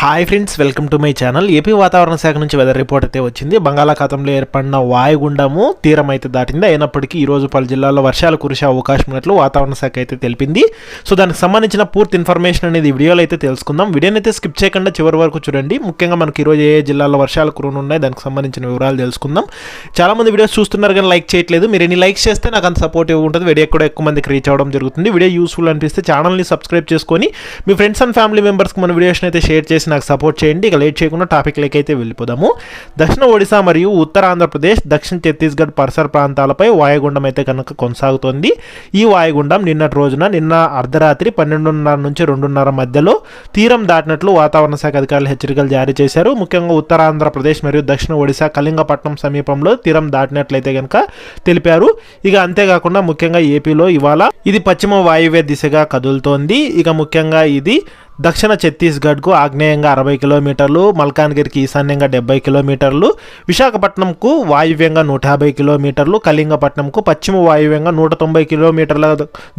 Hi friends welcome to my channel AP వాతావరణ శాఖ నుంచి వెదర్ రిపోర్ట్ అయితే వచ్చింది. బంగాళాఖాతంలో ఏర్పడిన వాయుగుండము తీరం అయితే దాటింది. అయినప్పటికీ ఈరోజు పలు జిల్లాల్లో వర్షాలు కురిసే అవకాశం ఉన్నట్లు వాతావరణ శాఖ అయితే తెలిపింది. సో దానికి సంబంధించిన పూర్తి ఇన్ఫర్మేషన్ అనేది వీడియోలో అయితే తెలుసుకుందాం. వీడియోని అయితే స్కిప్ చేయకుండా చివరి వరకు చూడండి. ముఖ్యంగా మనకి ఈరోజు ఏ జిల్లాలో జిల్లాల్లో వర్షాలు కురునున్నాయి దానికి సంబంధించిన వివరాలు తెలుసుకుందాం. చాలామంది వీడియోస్ చూస్తున్నారు కానీ లైక్ చేయట్లేదు. మీరు ఎన్ని లైక్స్ చేస్తే నాకు అంత సపోర్టివ్ ఉంటుంది వీడియో కూడా ఎక్కువ మందికి రీచ్ అవ్వడం జరుగుతుంది. వీడియో యూస్ఫుల్ అనిపిస్తే ఛానల్ని సబ్స్క్రైబ్ చేసుకొని మీ ఫ్రెండ్స్ అండ్ ఫ్యామిలీ మెంబర్స్కి మన వీడియోస్ని అయితే షేర్ చేసి నాకు సపోర్ట్ చేయండి. ఇక లేట్ చేయకుండా టాపిక్లకి అయితే వెళ్ళిపోదాము. దక్షిణ ఒడిశా మరియు ఉత్తర ఆంధ్రప్రదేశ్ దక్షిణ ఛత్తీస్గఢ్ పరిసర ప్రాంతాలపై వాయుగుండం అయితే కనుక కొనసాగుతోంది. ఈ వాయుగుండం నిన్నటి రోజున నిన్న అర్ధరాత్రి పన్నెండున్నర నుంచి రెండున్నర మధ్యలో తీరం దాటినట్లు వాతావరణ శాఖ అధికారులు హెచ్చరికలు జారీ చేశారు. ముఖ్యంగా ఉత్తర ఆంధ్రప్రదేశ్ మరియు దక్షిణ ఒడిశా కళింగపట్నం సమీపంలో తీరం దాటినట్లయితే కనుక తెలిపారు. ఇక అంతేకాకుండా ముఖ్యంగా ఏపీలో ఇవాళ ఇది పశ్చిమ వాయువ్య దిశగా కదులుతోంది. ఇక ముఖ్యంగా ఇది దక్షిణ ఛత్తీస్గఢ్కు ఆగ్నేయంగా అరవై కిలోమీటర్లు మల్కాన్గిరికి ఈశాన్యంగా డెబ్బై కిలోమీటర్లు విశాఖపట్నంకు వాయువ్యంగా నూట యాభై కిలోమీటర్లు కళింగపట్నంకు పశ్చిమ వాయువ్యంగా నూట తొంభై కిలోమీటర్ల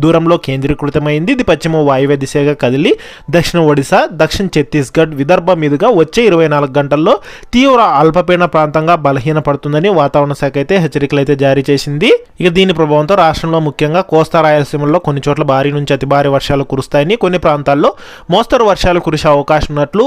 దూరంలో కేంద్రీకృతమైంది. ఇది పశ్చిమ వాయువ్య దిశగా కదిలి దక్షిణ ఒడిశా దక్షిణ ఛత్తీస్గఢ్ విదర్భ మీదుగా వచ్చే ఇరవై నాలుగు గంటల్లో తీవ్ర అల్పపీడన ప్రాంతంగా బలహీనపడుతుందని వాతావరణ శాఖ అయితే హెచ్చరికలు అయితే జారీ చేసింది. ఇక దీని ప్రభావంతో రాష్ట్రంలో ముఖ్యంగా కోస్తా రాయలసీమలో కొన్ని చోట్ల భారీ నుంచి అతి భారీ వర్షాలు కురుస్తాయని కొన్ని ప్రాంతాల్లో మోస్తరు వర్షాలు కురిసే అవకాశం ఉన్నట్లు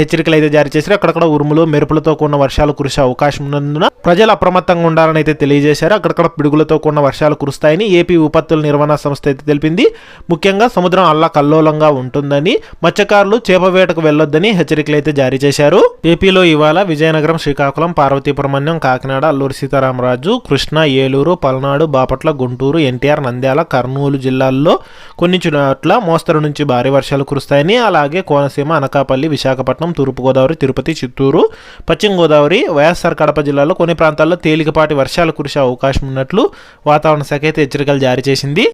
హెచ్చరికలు అయితే జారీ చేశారు. అక్కడక్కడ ఉరుములు మెరుపులతో కూడిన వర్షాలు కురిసే అవకాశం ఉన్నందున ప్రజలు అప్రమత్తంగా ఉండాలని అయితే తెలియజేశారు. అక్కడక్కడ పిడుగులతో కూడిన వర్షాలు కురుస్తాయని ఏపీ విపత్తుల నిర్వహణ సంస్థ అయితే తెలిపింది. ముఖ్యంగా సముద్రం అల్లా కల్లోలంగా ఉంటుందని మత్స్యకారులు చేప వేటకు వెళ్ళొద్దని హెచ్చరికలు అయితే జారీ చేశారు. ఏపీలో ఇవాళ విజయనగరం శ్రీకాకుళం పార్వతీపురమణ్యం కాకినాడ అల్లూరి సీతారామరాజు కృష్ణ ఏలూరు పల్నాడు బాపట్ల గుంటూరు ఎన్టీఆర్ నంద్యాల కర్నూలు జిల్లాల్లో కొన్ని చోట్ల మోస్తరు నుంచి భారీ వర్షాలు కురుస్తాయని అలాగే కోనసీమ అనకాపల్లి విశాఖపట్నం తూర్పుగోదావరి తిరుపతి చిత్తూరు పశ్చిమ గోదావరి వైఎస్ఆర్ కడప జిల్లాలో కొన్ని ప్రాంతాల్లో తేలికపాటి వర్షాలు కురిసే అవకాశం ఉన్నట్లు వాతావరణ శాఖ అయితే హెచ్చరికలు జారీ చేసింది.